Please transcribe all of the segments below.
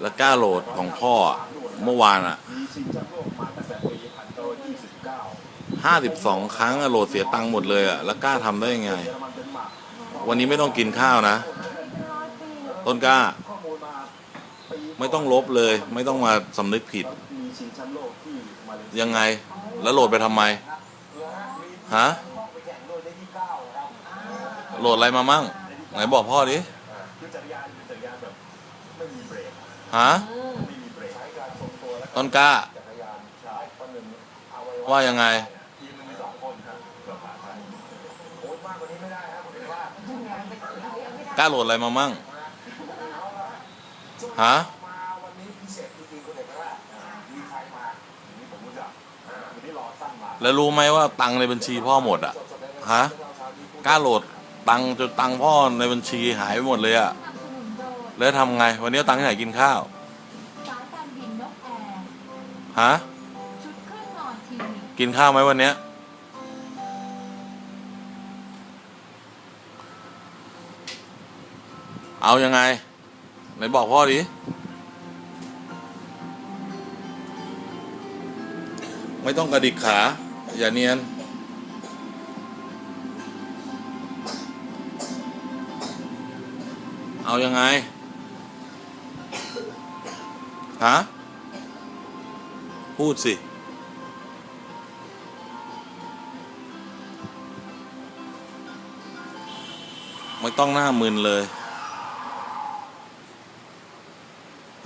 แล้วก้าโหลดของพ่อเมื่อวานอะห้าสิบสองครั้งอะโหลดเสียตังค์หมดเลยอะแล้วกล้าทำได้ยังไง วันนี้ไม่ต้องกินข้าวนะ ต้นกล้า ไม่ต้องลบเลย ไม่ต้องมาสำนึกผิด ยังไง แล้วโหลดไปทำไม ฮะ โหลดอะไรมามั่ง ไหนบอกพ่อดิ ฮะต้นกล้าว่ายังไงกล้าโหลดอะไรมามั่งฮะแล้วรู้ไหมว่าตังค์ในบัญชีพ่อหมดอะฮะกล้าโหลดตังค์จนตังค์พ่อในบัญชีหายไปหมดเลยอะ แล้วทำไง วันนี้เอาตังค์ที่ไหนกินข้าว สายการบินนกแอร์ฮะ ชุดเครื่องนอนทีวีกินข้าวไหมวันเนี้ยเอายังไง ไหนบอกพ่อดิ ไม่ต้องกระดิกขา อย่าเนียน เอายังไง ฮะ พูดสิ ไม่ต้องหน้ามึนเลย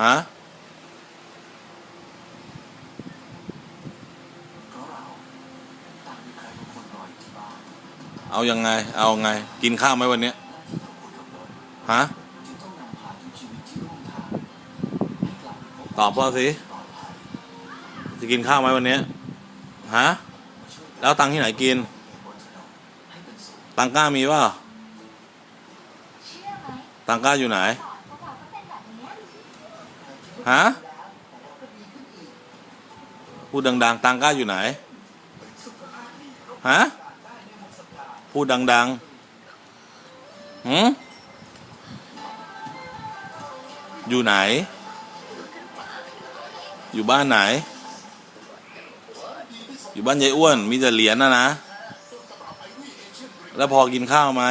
ฮะเอายังไง เอาไง กินข้าวไหมวันเนี้ย ฮะ ตอบพ่อสิจะกินข้าวไหมวันนี้ฮะแล้วตังที่ไหนกิน ตังกล้ามีเปล่าตังกล้าอยู่ไหนฮะพูดดัง ๆ ตังก้าอยู่ไหนฮะพูดดังๆหืมอยู่ไหน อยู่บ้านไหน อยู่บ้านยายอ้วน มีแต่เหรียญนะนะ แล้วพอกินข้าวไหม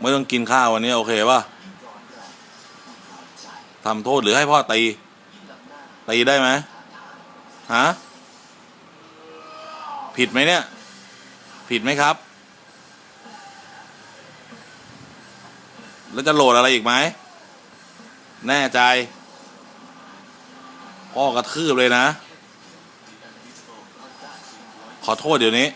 ไม่ต้องกินข้าววันนี้โอเคป่ะทำโทษหรือให้พ่อตี ตีได้ไหมฮะ ผิดไหมเนี่ย ผิดไหมครับ แล้วจะโหลดอะไรอีกไหม แน่ใจ พ่อกระทืบเลยนะ ขอโทษเดี๋ยวนี้